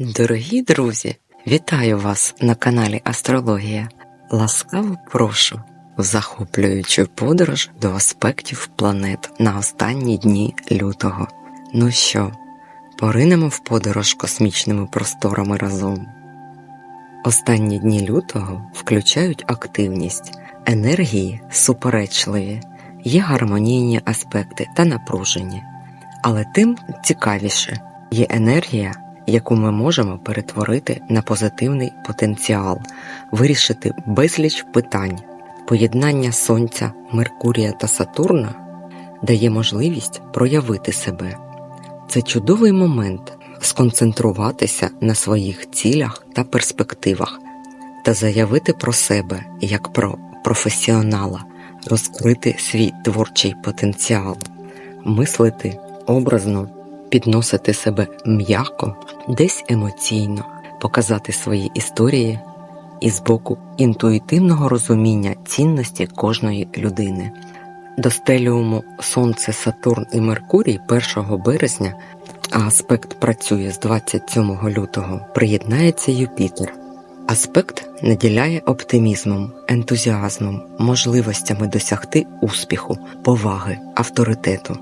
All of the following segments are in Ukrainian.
Дорогі друзі, вітаю вас на каналі Астрологія. Ласкаво прошу в захоплюючу подорож до аспектів планет на останні дні лютого. Ну що, поринемо в подорож космічними просторами разом. Останні дні лютого включають активність, енергії суперечливі, є гармонійні аспекти та напружені. Але тим цікавіше є енергія, яку ми можемо перетворити на позитивний потенціал, вирішити безліч питань. Поєднання Сонця, Меркурія та Сатурна дає можливість проявити себе. Це чудовий момент сконцентруватися на своїх цілях та перспективах та заявити про себе як про професіонала, розкрити свій творчий потенціал, мислити образно, підносити себе м'яко, десь емоційно, показати свої історії і з боку інтуїтивного розуміння цінності кожної людини. До стеліуму Сонце, Сатурн і Меркурій 1 березня, а аспект працює з 27 лютого, приєднається Юпітер. Аспект наділяє оптимізмом, ентузіазмом, можливостями досягти успіху, поваги, авторитету.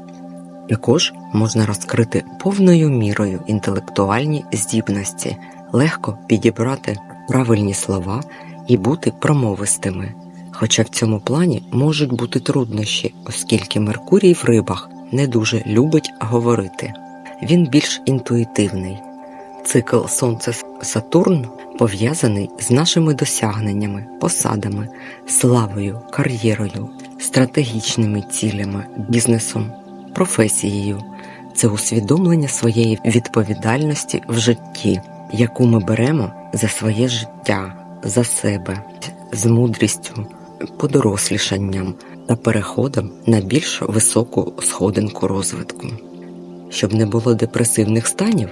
Також можна розкрити повною мірою інтелектуальні здібності, легко підібрати правильні слова і бути промовистими. Хоча в цьому плані можуть бути труднощі, оскільки Меркурій в рибах не дуже любить говорити. Він більш інтуїтивний. Цикл Сонце Сатурн пов'язаний з нашими досягненнями, посадами, славою, кар'єрою, стратегічними цілями, бізнесом, професією. Це усвідомлення своєї відповідальності в житті, яку ми беремо за своє життя, за себе, з мудрістю, подорослішанням та переходом на більш високу сходинку розвитку. Щоб не було депресивних станів,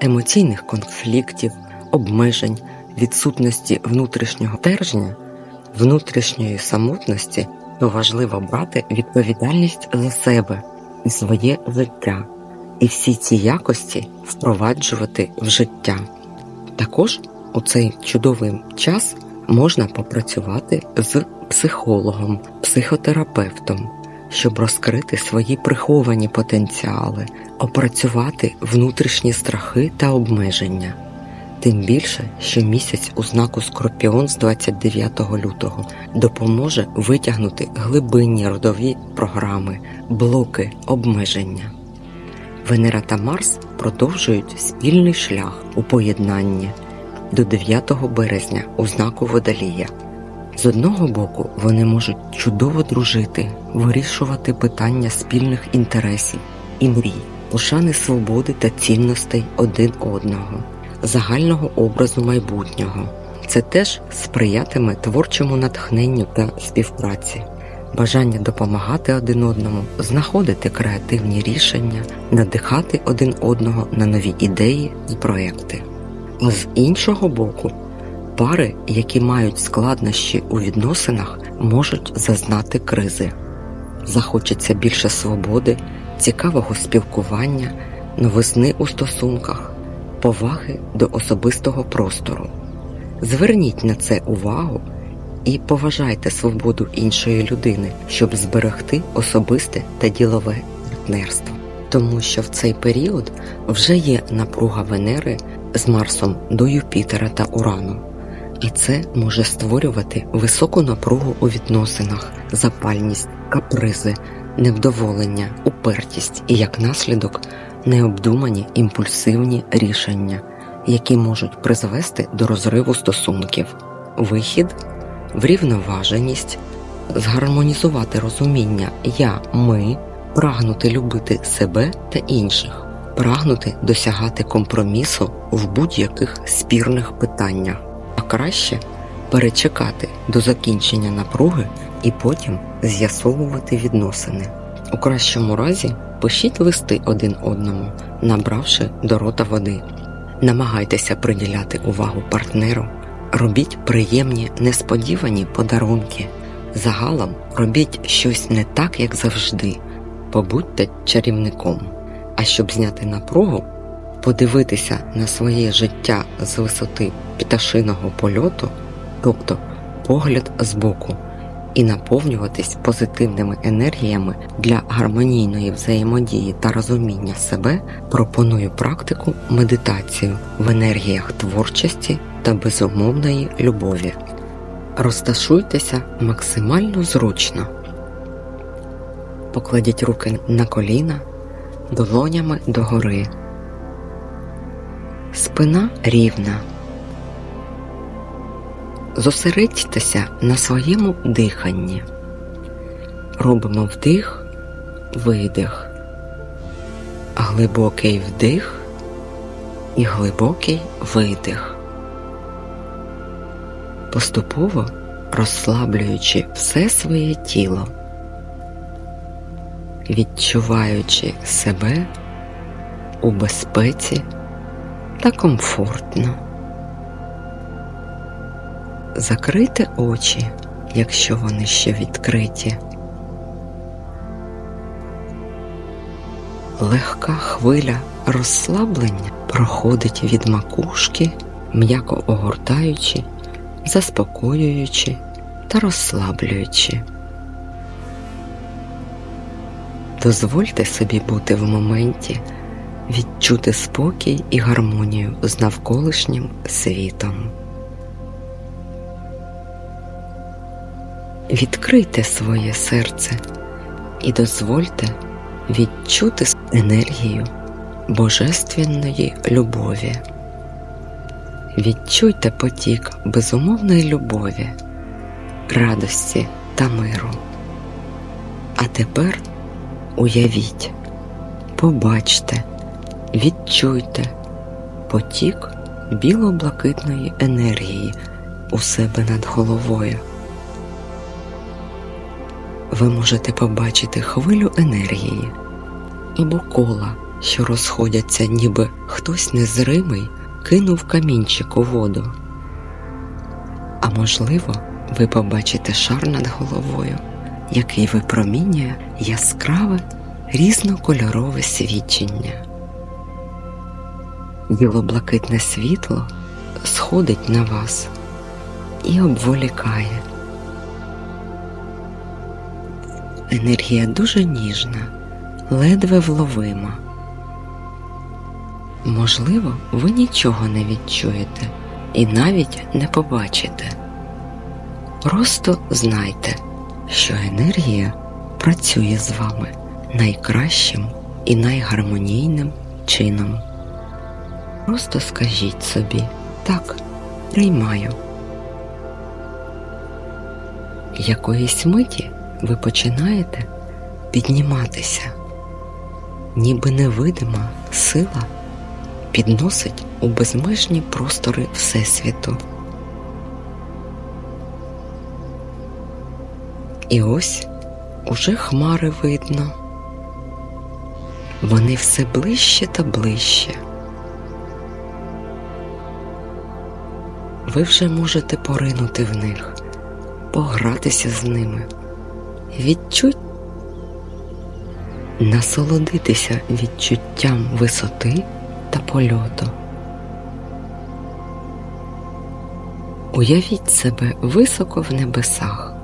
емоційних конфліктів, обмежень, відсутності внутрішнього стержня, внутрішньої самотності, то важливо брати відповідальність за себе і своє життя, і всі ці якості впроваджувати в життя. Також у цей чудовий час можна попрацювати з психологом, психотерапевтом, щоб розкрити свої приховані потенціали, опрацювати внутрішні страхи та обмеження. Тим більше, що місяць у знаку Скорпіон з 29 лютого допоможе витягнути глибинні родові програми, блоки, обмеження. Венера та Марс продовжують спільний шлях у поєднанні до 9 березня у знаку Водолія. З одного боку, вони можуть чудово дружити, вирішувати питання спільних інтересів і мрій, пошани свободи та цінностей один одного, загального образу майбутнього. Це теж сприятиме творчому натхненню та співпраці, бажання допомагати один одному, знаходити креативні рішення, надихати один одного на нові ідеї і проекти. З іншого боку, пари, які мають складнощі у відносинах, можуть зазнати кризи. Захочеться більше свободи, цікавого спілкування, новизни у стосунках, поваги до особистого простору. Зверніть на це увагу і поважайте свободу іншої людини, щоб зберегти особисте та ділове партнерство. Тому що в цей період вже є напруга Венери з Марсом до Юпітера та Урану, і це може створювати високу напругу у відносинах, запальність, капризи, невдоволення, упертість і як наслідок необдумані імпульсивні рішення, які можуть призвести до розриву стосунків, вихід, врівноваженість, згармонізувати розуміння я, ми, прагнути любити себе та інших, прагнути досягати компромісу в будь-яких спірних питаннях, а краще перечекати до закінчення напруги і потім з'ясовувати відносини. У кращому разі пишіть листи один одному, набравши до рота води. Намагайтеся приділяти увагу партнеру, робіть приємні несподівані подарунки. Загалом робіть щось не так, як завжди, побудьте чарівником. А щоб зняти напругу, подивитися на своє життя з висоти пташиного польоту, тобто погляд збоку, і наповнюватись позитивними енергіями для гармонійної взаємодії та розуміння себе, пропоную практику медитацію в енергіях творчості та безумовної любові. Розташуйтеся максимально зручно. Покладіть руки на коліна долонями догори. Спина рівна. Зосередьтеся на своєму диханні. Робимо вдих, видих, глибокий вдих і глибокий видих. Поступово розслаблюючи все своє тіло, відчуваючи себе у безпеці та комфортно. Закрийте очі, якщо вони ще відкриті. Легка хвиля розслаблення проходить від макушки, м'яко огортаючи, заспокоюючи та розслаблюючи. Дозвольте собі бути в моменті, відчути спокій і гармонію з навколишнім світом. Відкрийте своє серце і дозвольте відчути енергію божественної любові. Відчуйте потік безумовної любові, радості та миру. А тепер уявіть, побачте, відчуйте потік біло-блакитної енергії у себе над головою ви можете побачити хвилю енергії або кола, що розходяться, ніби хтось незримий кинув камінчик у воду. А можливо, ви побачите шар над головою, який випромінює яскраве різнокольорове свідчення. Білоблакитне світло сходить на вас і обволікає. Енергія дуже ніжна, ледве вловима. Можливо, ви нічого не відчуєте і навіть не побачите. Просто знайте, що енергія працює з вами найкращим і найгармонійним чином. Просто скажіть собі так, приймаю. Якоїсь миті ви починаєте підніматися, ніби невидима сила підносить у безмежні простори Всесвіту. І ось уже хмари видно. Вони все ближче та ближче. Ви вже можете поринути в них, погратися з ними. Відчуть, насолодитися відчуттям висоти та польоту. Уявіть себе високо в небесах,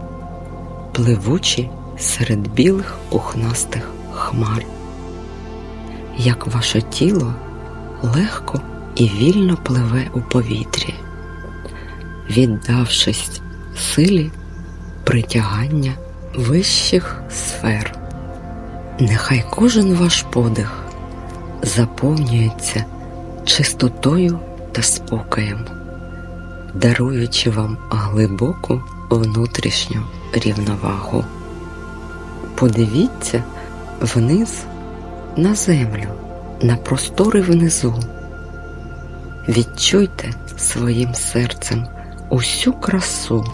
пливучи серед білих пухнастих хмар, як ваше тіло легко і вільно пливе у повітрі, віддавшись силі притягання вищих сфер. Нехай кожен ваш подих заповнюється чистотою та спокоєм, даруючи вам глибоку внутрішню рівновагу. Подивіться вниз на землю, на простори внизу. Відчуйте своїм серцем усю красу,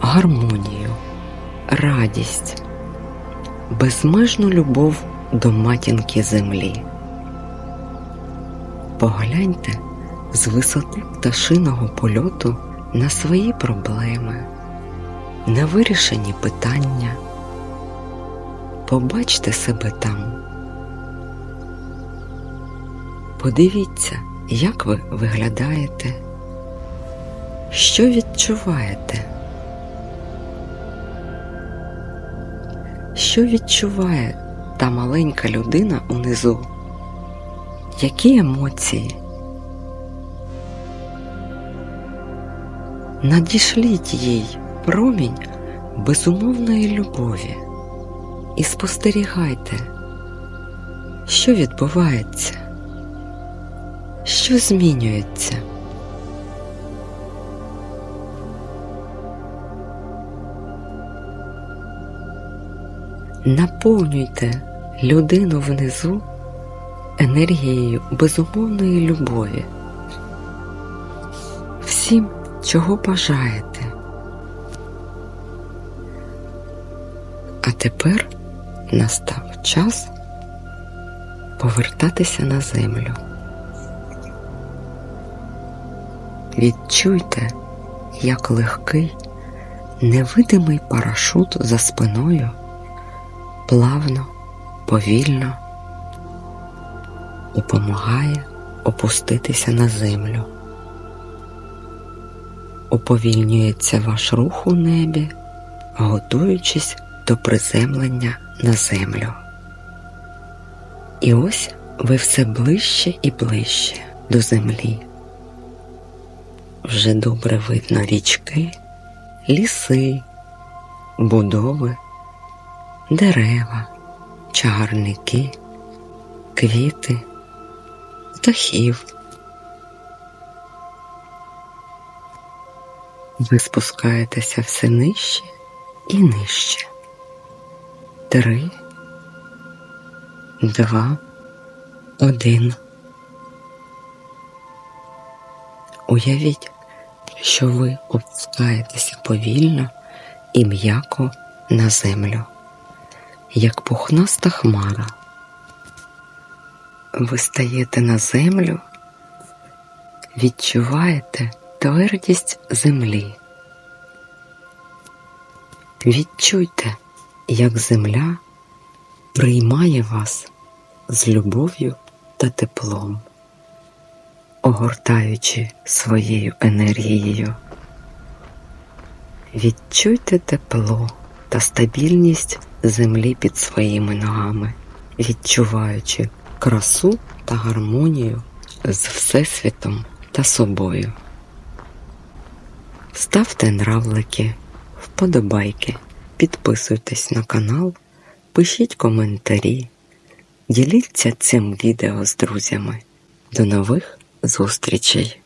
гармонію радість, безмежну любов до матінки землі. Погляньте з висоти пташиного польоту на свої проблеми, на вирішені питання. Побачте себе там. Подивіться, як ви виглядаєте, що відчуваєте, що відчуває та маленька людина унизу, які емоції. Надішліть їй промінь безумовної любові і спостерігайте, що відбувається, що змінюється. Наповнюйте людину внизу енергією безумовної любові. Всім, чого бажаєте. А тепер настав час повертатися на землю. Відчуйте, як легкий, невидимий парашут за спиною плавно, повільно допомагає опуститися на землю. Уповільнюється ваш рух у небі, готуючись до приземлення на землю. І ось ви все ближче і ближче до землі. Вже добре видно річки, ліси, будови, дерева, чагарники, квіти, птахів. Ви спускаєтеся все нижче і нижче. Три, два, один. Уявіть, що ви опускаєтеся повільно і м'яко на землю, як пухнаста хмара. Ви стаєте на землю, відчуваєте твердість землі. Відчуйте, як земля приймає вас з любов'ю та теплом, огортаючи своєю енергією. Відчуйте тепло та стабільність землі під своїми ногами, відчуваючи красу та гармонію з Всесвітом та собою. Ставте нравлики, вподобайки, підписуйтесь на канал, пишіть коментарі, діліться цим відео з друзями. До нових зустрічей!